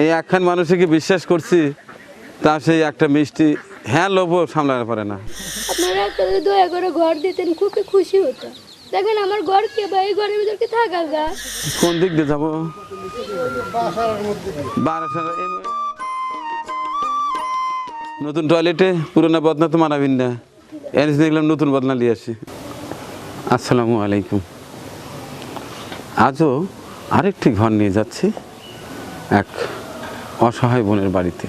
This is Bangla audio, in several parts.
এই একখান মানুষকে বিশ্বাস করছি তা সেই একটা মিষ্টি হ্যাঁ লোভও সামলাতে পারে না। আপনারা যদি দয়া করে ঘর দিতেন খুবই খুশি হতো। দেখেন আমার ঘর কে বা এই ঘরের ভিতর কি থাকা যায় কোন দিক দিয়ে যাব? বারাসার নতুন টয়লেটে পুরোনো বদনা তো মানাবিন না। এনে দেখলাম নতুন বদনা নিয়ে আসি। আসসালামু আলাইকুম। আজও আরেকটি ঘর নিয়ে যাচ্ছি। এক অসহায় বোনের বাড়িতে।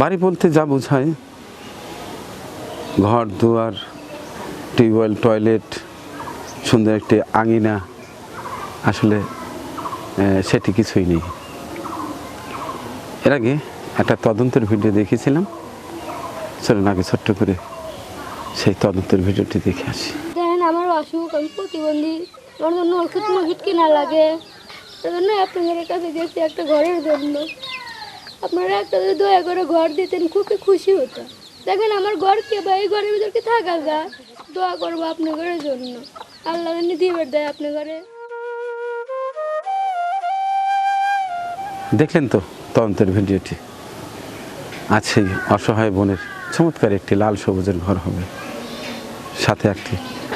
বাড়ি বলতে যা বোঝায়, ঘর, দুয়ার, টিউবওয়েল, টয়লেট, সুন্দর একটি আঙিনা, আসলে সেটি কিছুই নেই। এর আগে একটা তদন্তের ভিডিও দেখেছিলাম, চলুন আগে ছোট্ট করে সেই তদন্তের ভিডিওটি দেখে আসি। আমার অসুখ আমি প্রতিবন্ধী আমার জন্য ওষুধ মজুদ কিনা লাগে। সেজন্য আপনাদের কাছে গেছি একটা ঘরের জন্য। আপনারা একটা যদি দয়া করে ঘর দিতেন, খুবই খুশি হতো দেখেন আমার ঘর কে বা এই ঘরের ভিতর কি থাকা যায়। দোয়া করব আপনার ঘরের জন্য। আল্লাহ দিবের দেয় আপনার ঘরে দেখলেন তো তদন্তের ভিডিওটি? সেই অসহায় বোনের চমৎকার একটি লাল সবুজের ঘর হবে। সাথে একটি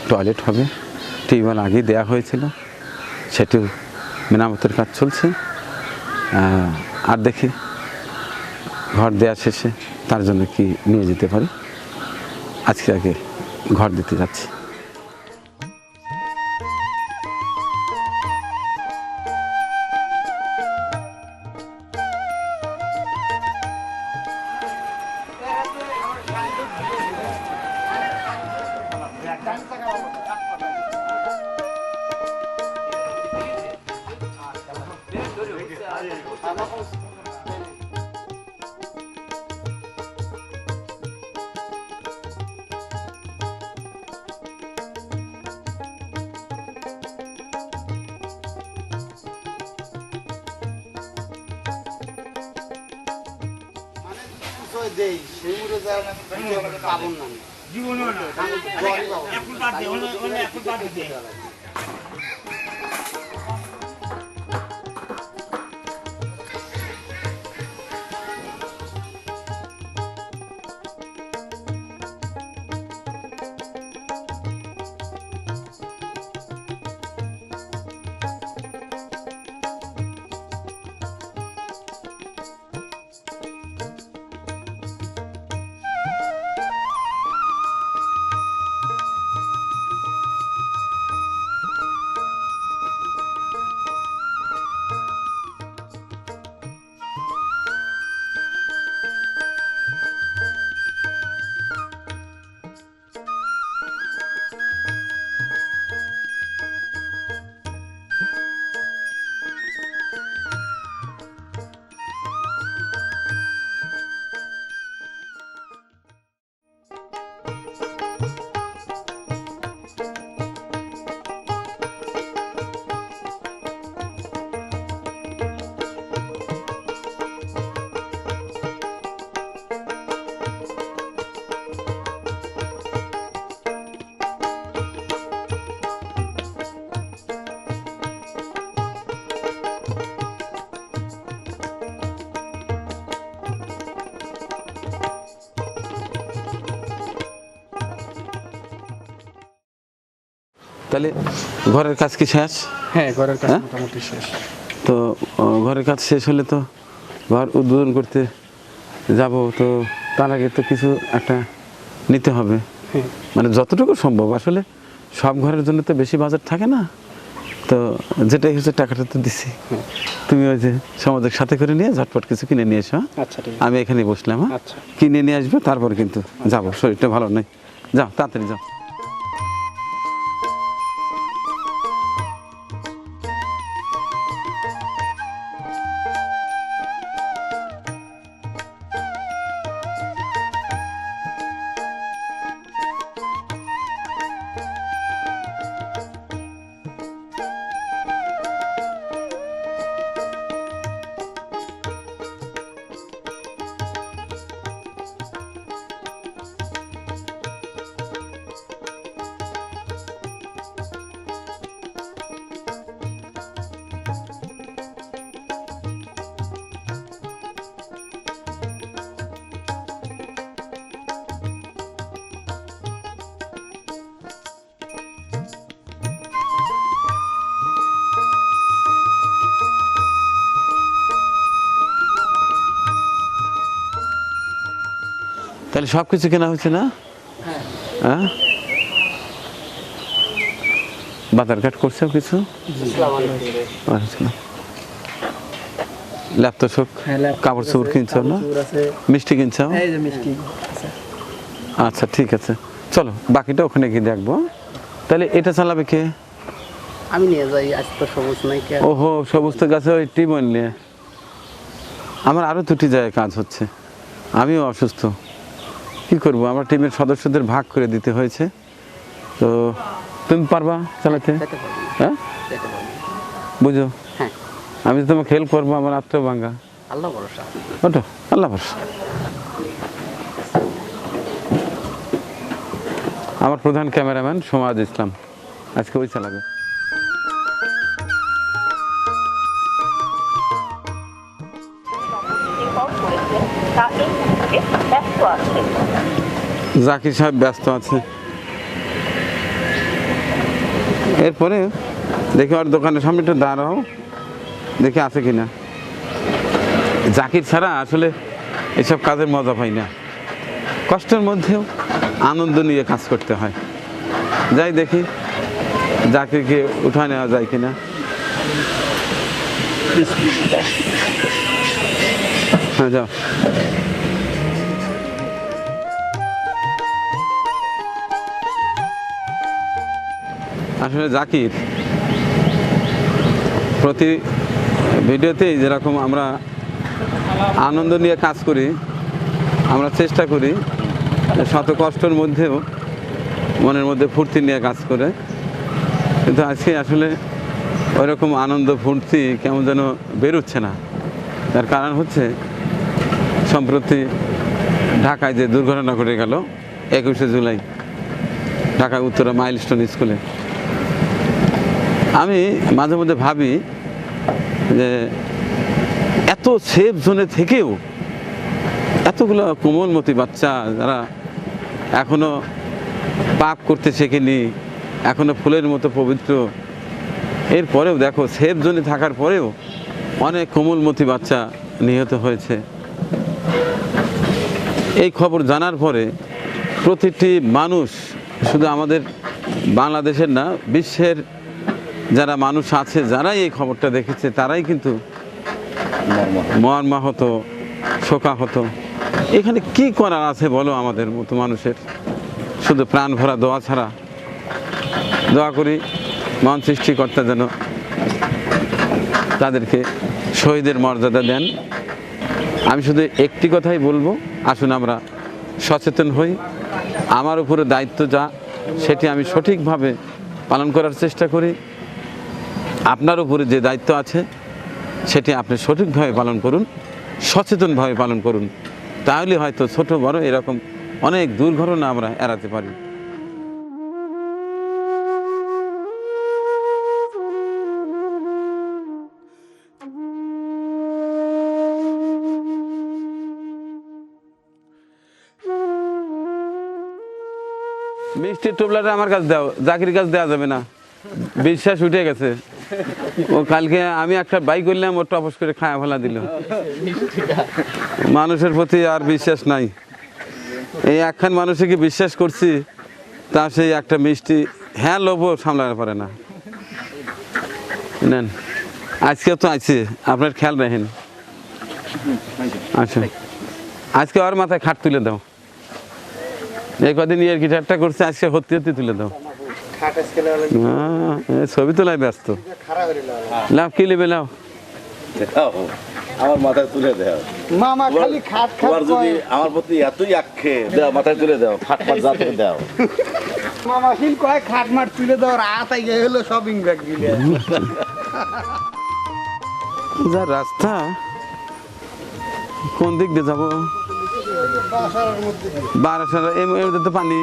টয়লেট হবে। টিউবওয়েল আগেই দেওয়া হয়েছিল। সেটিও মেরামতের কাজ চলছে। আর দেখি ঘর দেওয়া শেষে তার জন্য কি নিয়ে যেতে পারি। আজকে আগে ঘর দিতে যাচ্ছি। দেই সেগুলো যা পাবন না। তাহলে ঘরের কাজ কি শেষ? হ্যাঁ ঘরের কাজ হ্যাঁ? মোটামুটি শেষ। তো ঘরের কাজ শেষ হলে তো ঘর উদ্বোধন করতে যাব তো তার আগে তো কিছু একটা নিতে হবে। হ্যাঁ। মানে যতটুকু সম্ভব আসলে সব ঘরের জন্য তো বেশি বাজেট থাকে না। তো যেটাই হচ্ছে টাকাটা তো দিছি। তুমি ওই যে সমাজের সাথে করে নিয়ে ঝটপট কিছু কিনে নিয়ে এসো হ্যাঁ? আচ্ছা আমি এখানে বসলাম হ্যাঁ? আচ্ছা। কিনে নিয়ে আসবে তারপর কিন্তু যাব শরীরটা ভালো নেই। যাও তাড়াতাড়ি যাও। তাহলে সব কিছু কেনা হয়েছে না? হ্যাঁ। হ্যাঁ? বাজার ঘাট করছ কিছু। আচ্ছা ল্যাপটপ শোক হ্যাঁ, কাপড় চোপড় কিনছো না? মিষ্টি কিনছো? মিষ্টি আচ্ছা ঠিক আছে। চলো বাকিটা ওখানে গিয়ে দেখব। তাহলে এটা চালাবে কে? আমি নিয়ে যাই আজ তো সবুজ নাই কে ওহো সমস্ত গাছে ওই টিমন নিয়ে। আমার আরও দুটি জায়গায় কাজ হচ্ছে। আমিও অসুস্থ। কি করব? আমার টিমের সদস্যদের ভাগ করে দিতে হয়েছে। তো তুমি পারবা চালাতে? হ্যাঁ। বুঝো? হ্যাঁ। আমি তো তোমাকে হেল্প করব আমার আত্ম ভাঙ্গা আল্লাহ ভরসা। ওটো আল্লাহ ভরসা। আমার প্রধান ক্যামেরাম্যান সমাজ ইসলাম। আজকে ওই চালাবে। তা জাকির সাহেব ব্যস্ত আছে। এরপরে দেখি ওর দোকানের সামনে একটু দাঁড়াও, দেখি আছে কিনা। জাকির ছাড়া আসলে এসব কাজের মজা পাই না। কষ্টের মধ্যেও আনন্দ নিয়ে কাজ করতে হয়। যাই দেখি জাকিরকে উঠা নেওয়া যায় কিনা। হ্যাঁ যাও। আসলে জাকির, প্রতি ভিডিওতেই যেরকম আমরা আনন্দ নিয়ে কাজ করি, আমরা চেষ্টা করি, শত কষ্টের মধ্যেও মনের মধ্যে ফুর্তি নিয়ে কাজ করে। কিন্তু আজকে আসলে ওইরকম আনন্দ ফুর্তি কেমন যেন বেরোচ্ছে না। তার কারণ হচ্ছে, সম্প্রতি ঢাকায় যে দুর্ঘটনা ঘটে গেল, একুশে জুলাই ঢাকা উত্তরা মাইলস্টোন স্কুলে। আমি মাঝে মধ্যে ভাবি যে এত সেফ জোনে থেকেও এতগুলো কোমলমতি বাচ্চা যারা এখনও পাপ করতে শেখেনি, এখনও ফুলের মতো পবিত্র, এরপরেও দেখো সেফ জোনে থাকার পরেও অনেক কোমলমতি বাচ্চা নিহত হয়েছে। এই খবর জানার পরে প্রতিটি মানুষ, শুধু আমাদের বাংলাদেশের না, বিশ্বের যারা মানুষ আছে, যারাই এই খবরটা দেখেছে, তারাই কিন্তু মর্মাহত, শোকাহত। এখানে কি করার আছে বলো আমাদের মতো মানুষের? শুধু প্রাণ ভরা দোয়া ছাড়া। দোয়া করি মন সৃষ্টিকর্তা যেন তাদেরকে শহীদের মর্যাদা দেন। আমি শুধু একটি কথাই বলব, আসুন আমরা সচেতন হই। আমার উপরে দায়িত্ব যা, সেটি আমি সঠিকভাবে পালন করার চেষ্টা করি। আপনার উপরে যে দায়িত্ব আছে, সেটি আপনি সঠিকভাবে পালন করুন, সচেতনভাবে পালন করুন। তাহলে হয়তো ছোট বড় এরকম অনেক দুর্ঘটনা আমরা এড়াতে পারি। মিষ্টির টোপলাটা আমার কাছে দাও, জাকির কাছে দেওয়া যাবে না। বিশ্বাস উঠে গেছে। ও কালকে আমি একটা বাই করলাম ও টপস করে খায়া ফেলা দিল। মানুষের প্রতি আর বিশ্বাস নাই। এই একখান মানুষে কি বিশ্বাস করছি, তা সেই একটা মিষ্টি হ্যাঁ লোভও সামলাতে পারে না। নেন, আজকে তো আছে আপনার খেয়াল রাখেন। আচ্ছা আজকে ওর মাথায় খাট তুলে দাও। এই কদিন ইয়ের গিটারটা করছে, আজকে হতে হতে তুলে দাও। আহ, ছবি তোলায় ব্যস্ত। হয়ে লাভ কি নেবে লাভ আমার মাথায় তুলে দাও। মামা খালি খাট খাট তোমার যদি আমার প্রতি এতই আক্ষে দাও মাথায় তুলে দাও ফাট ফাট যা থেকে দাও। মামা হিল কয় খাট তুলে গিয়ে হলো শপিং ব্যাগ দিলে। যা রাস্তা কোন দিক দিয়ে যাব? বারাসার এমনিতে তো পানি।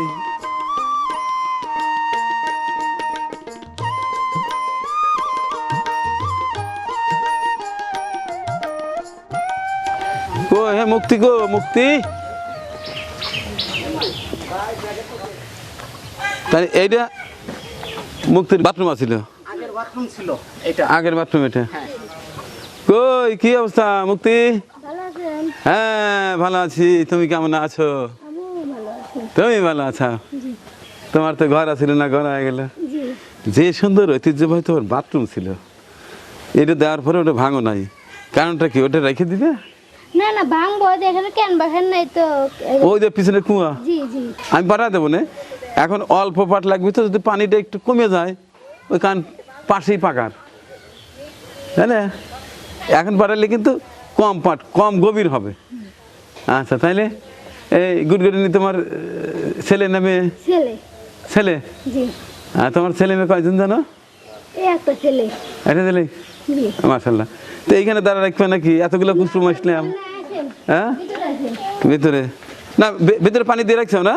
কো হে মুক্তি গো মুক্তি। তাই এইটা মুক্তির বাথরুম আছিল? আগের বাথরুম ছিল এটা। আগের বাথরুম এটা? হ্যাঁ। কই কি অবস্থা মুক্তি? হ্যাঁ ভালো আছি। তুমি কেমন আছো? তুমি ভালো আছো? তোমার তো ঘর আছিল না ঘর হয়ে গেল। যে সুন্দর ঐতিহ্যবাহী তোমার বাথরুম ছিল এটা দেওয়ার পরে ওটা ভাঙো নাই। কারণটা কি ওটা রেখে দিবে? না না ভাঙবো এখানে কেন বাসেন নাই তো। ওই যে পিছনে কুয়া? জি জি। আমি বাড়া দেবো না। এখন অল্প পাট লাগবে তো যদি পানিটা একটু কমে যায় ওই কান পাশেই পাকার। তাই না? এখন বাড়ালে কিন্তু কম পাট কম গভীর হবে। আচ্ছা তাইলে এই গুড়গুড়িনি তোমার ছেলে নামে ছেলে। ছেলে? আর তোমার ছেলে মেয়ে কয়জন জানো? একটা ছেলে। তো এইখানে দাঁড়া রাখবে নাকি? এতগুলো হ্যাঁ? ভিতরে না ভিতরে পানি দিয়ে রাখছো না?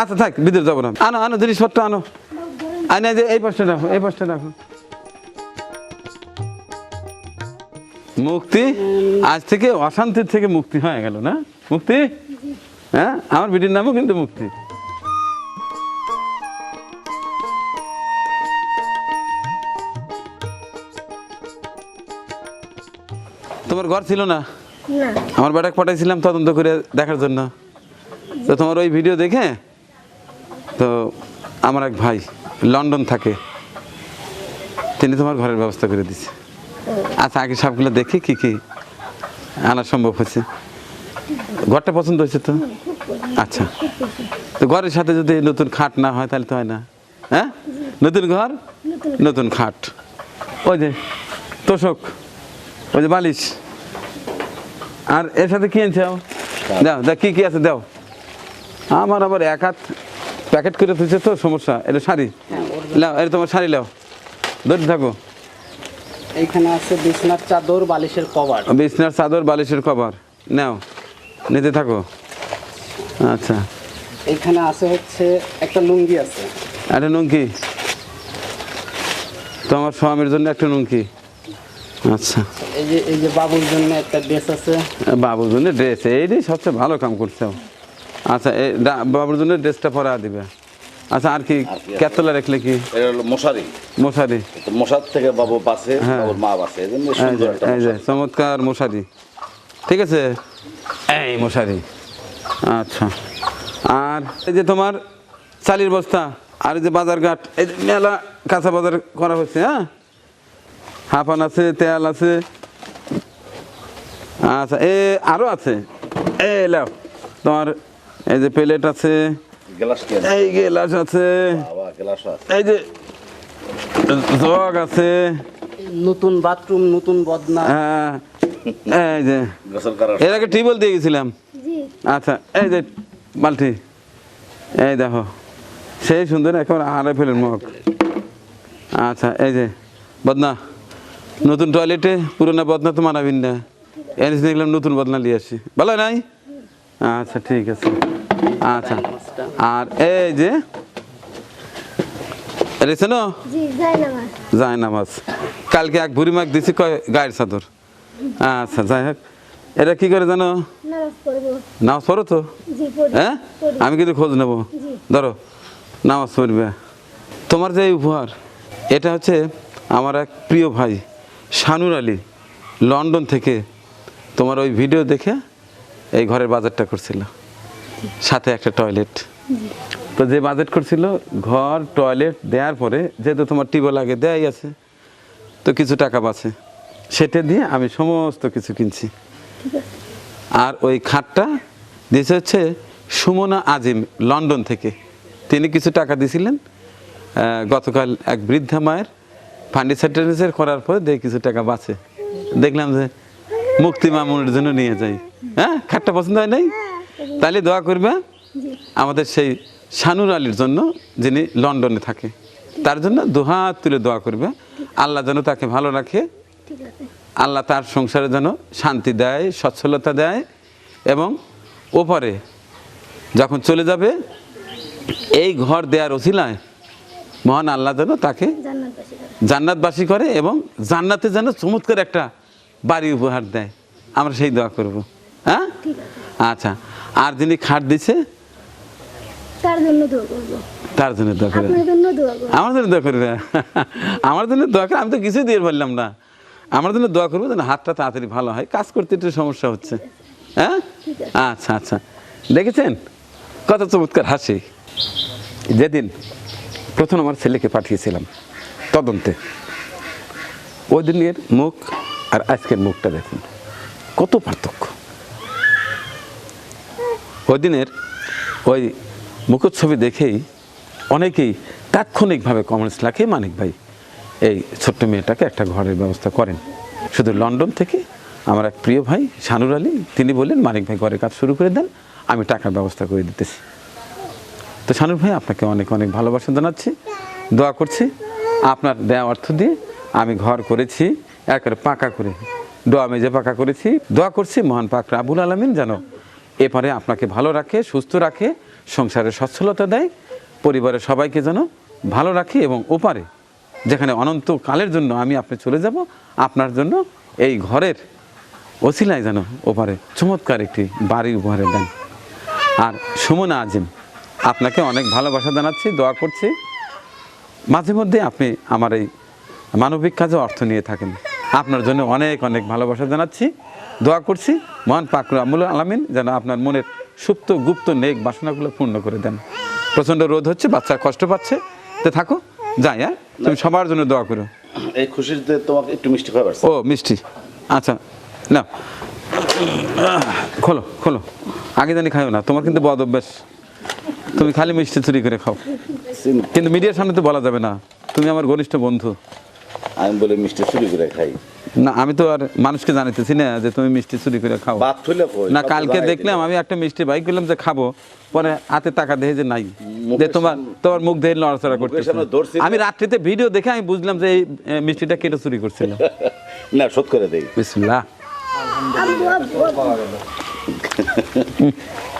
আচ্ছা থাক ভিতরে যাব না। আনো আনো জিনিসপত্র আনো। আনে যে এই পাশটা রাখো এই পাশটা রাখো মুক্তি? আজ থেকে অশান্তির থেকে মুক্তি হয়ে গেল না? মুক্তি? হ্যাঁ? আমার বিটির নামও কিন্তু মুক্তি। ঘর ছিল না? আমার বেটাকে পাঠাইছিলাম তদন্ত করে দেখার জন্য। তো তোমার ওই ভিডিও দেখে তো আমার এক ভাই লন্ডন থাকে। তিনি তোমার ঘরের ব্যবস্থা করে দিছে। আচ্ছা আগে সবগুলো দেখে কি কি আনা সম্ভব হয়েছে। ঘরটা পছন্দ হয়েছে তো? আচ্ছা। তো ঘরের সাথে যদি নতুন খাট না হয় তাহলে তো হয় না। হ্যাঁ? নতুন ঘর? নতুন খাট। ওই যে তোষক ওই যে বালিশ। আর এর সাথে কি এনেছে? দাও। দাও কি কি আছে? দাও। আমার আবার এক হাত প্যাকেট করে তুলছে তো সমস্যা। এটা শাড়ি। লাও এটা তোমার শাড়ি লাও ধরে থাকো। এইখানে আছে বিছনার চাদর বালিশের কভার। বিছনার চাদর বালিশের কভার। নাও নিতে থাকো। আচ্ছা। এইখানে আছে হচ্ছে একটা লুঙ্গি আছে। একটা নুঙ্কি তোমার স্বামীর জন্য একটা নুঙ্কি আচ্ছা। এই যে এই যে বাবুর জন্য একটা ড্রেস আছে। বাবুর জন্য ড্রেস এইটাই সবচেয়ে ভালো কাম করছে আচ্ছা এই বাবুর জন্য ড্রেসটা পরা দিবে। আচ্ছা আর কি আর কি কেতলা রাখলে কি? এটা হলো মশারি। মশারি। মশার থেকে বাবু বাঁচে হ্যাঁ। বাবুর মা এই সুন্দর যে। চমৎকার মশারি। ঠিক আছে? এই মশারি। আচ্ছা। আর এই যে তোমার চালির বস্তা আর এই যে বাজার ঘাট এই যে মেলা কাঁচা বাজার করা হচ্ছে হ্যাঁ? হাফান আছে তেল আছে। আচ্ছা এ আরও আছে। এই লাও তোমার এই যে প্লেট আছে? এই গেলাস আছে। এই যে জগ আছে। নতুন বাথরুম নতুন বদনা। হ্যাঁ এই যে। এর আগে টিউবওয়েল দিয়ে গেছিলাম। আচ্ছা এই যে বালতি। এই দেখো সেই সুন্দর একেবারে আড়াই ফেলেন মগ। আচ্ছা এই যে বদনা। নতুন টয়লেটে পুরোনো বদনা তো মানাবিন না। এনে দেখলাম নতুন বদনা নিয়ে আসি। ভালো নাই? আচ্ছা ঠিক আছে। আচ্ছা। আর এই যে রেছেন যায় নামাজ কালকে এক মাগ দিছি কয় গায়ের চাদর। আচ্ছা যাই হোক। এটা কি করে জানো? নামাজ পড়ো তো? হ্যাঁ? আমি কিন্তু খোঁজ নেব। ধরো নামাজ পড়বে। তোমার যে উপহার এটা হচ্ছে আমার এক প্রিয় ভাই। শানুর আলী লন্ডন থেকে তোমার ওই ভিডিও দেখে এই ঘরের বাজারটা করছিল। সাথে একটা টয়লেট। তো যে বাজেট করছিল, ঘর, টয়লেট দেওয়ার পরে যেহেতু তোমার টিউবওয়েল আগে দেয়াই আছে, তো কিছু টাকা বাঁচে। সেটা দিয়ে আমি সমস্ত কিছু কিনছি। আর ওই খাটটা দিয়েছে হচ্ছে সুমনা আজিম লন্ডন থেকে। তিনি কিছু টাকা দিয়েছিলেন। গতকাল এক বৃদ্ধা মায়ের ফার্নিচার করার পরে দেখি কিছু টাকা বাঁচে। দেখলাম যে মুক্তি মামুনের জন্য নিয়ে যাই হ্যাঁ? খাটটা পছন্দ হয় নাই? তাহলে দোয়া করবে আমাদের সেই শানুর আলীর জন্য যিনি লন্ডনে থাকে। তার জন্য দুহাত তুলে দোয়া করবে। আল্লাহ যেন তাকে ভালো রাখে। আল্লাহ তার সংসারে যেন শান্তি দেয় সচ্ছলতা দেয় এবং ওপরে যখন চলে যাবে এই ঘর দেওয়ার ওসিলায় মহান আল্লাহ যেন তাকে জান্নাতবাসী করে এবং জান্নাতে যেন চমৎকার একটা বাড়ি উপহার দেয়। আমরা সেই দোয়া করব। হ্যাঁ? আচ্ছা আর যিনি খাট দিছে? তার জন্য দোয়া করব। তার জন্য দোয়া করে। জন্য দোয়া করব। আমার জন্য দোয়া করবে আমার জন্য দোয়া করে আমি তো কিছুই দিয়ে বললাম না। আমার জন্য দোয়া করব যেন হাতটা তাড়াতাড়ি ভালো হয়। কাজ করতে একটু সমস্যা হচ্ছে। হ্যাঁ? আচ্ছা আচ্ছা। দেখেছেন? কত চমৎকার হাসি। যেদিন প্রথম আমার ছেলেকে পাঠিয়েছিলাম, তদন্তে। ওই দিনের মুখ আর আজকের মুখটা দেখুন, কত পার্থক্য। ওই দিনের ওই মুখচ্ছবি দেখেই অনেকেই তাৎক্ষণিকভাবে কমেন্টস লাখে মানিক ভাই, এই ছোট্ট মেয়েটাকে একটা ঘরের ব্যবস্থা করেন। শুধু লন্ডন থেকে আমার এক প্রিয় ভাই, শানুর আলী, তিনি বললেন, মানিক ভাই, ঘরের কাজ শুরু করে দেন, আমি টাকার ব্যবস্থা করে দিতেছি। তো শানুর ভাই, আপনাকে অনেক অনেক ভালোবাসা জানাচ্ছি, দোয়া করছি। আপনার দেওয়া অর্থ দিয়ে আমি ঘর করেছি, একবারে পাকা করে, দোয়া মেজে পাকা করেছি। দোয়া করছি মহান পাক রাবুল আলমিন যেন এপারে আপনাকে ভালো রাখে, সুস্থ রাখে সংসারে সচ্ছলতা দেয়, পরিবারের সবাইকে যেন ভালো রাখে এবং ওপারে যেখানে অনন্ত কালের জন্য আমি আপনি চলে যাব, আপনার জন্য এই ঘরের ওসিলায় যেন ওপারে চমৎকার একটি বাড়ি উপহারে দেন। আর সুমনা আজিম আপনাকে অনেক ভালোবাসা জানাচ্ছি দোয়া করছি। মাঝে মধ্যে আপনি আমার এই মানবিক কাজে অর্থ নিয়ে থাকেন। আপনার জন্য অনেক অনেক ভালোবাসা জানাচ্ছি দোয়া করছি। মহান পাকর আমুল আলামিন যেন আপনার মনের সুপ্ত গুপ্ত নেক বাসনাগুলো পূর্ণ করে দেন। প্রচণ্ড রোদ হচ্ছে বাচ্চা কষ্ট পাচ্ছে। তো থাকো যাই হ্যাঁ? তুমি সবার জন্য দোয়া করো। এই খুশিতে তোমাকে একটু মিষ্টি খাবার ও মিষ্টি। আচ্ছা না খোলো খোলো। আগে জানি খাইও না তোমার কিন্তু বদ অভ্যাস। তুমি খালি মিষ্টি চুরি করে খাও। কিন্তু মিডিয়ার সামনে তো বলা যাবে না। তুমি আমার ঘনিষ্ঠ বন্ধু। আমি বলে মিষ্টি চুরি করে খাই। না আমি তো আর মানুষকে জানাইতেছি না যে তুমি মিষ্টি চুরি করে খাও। বাদ না কালকে দেখলাম আমি একটা মিষ্টি বাইক করলাম যে খাব পরে হাতে টাকা দেখে যে নাই। যে তোমার তোমার মুখ দেখে নড়াচড়া করতেছে। আমি রাত্রিতে ভিডিও দেখে আমি বুঝলাম যে এই মিষ্টিটা কেটে চুরি করছিল। না শোধ করে দেই। বিসমিল্লাহ।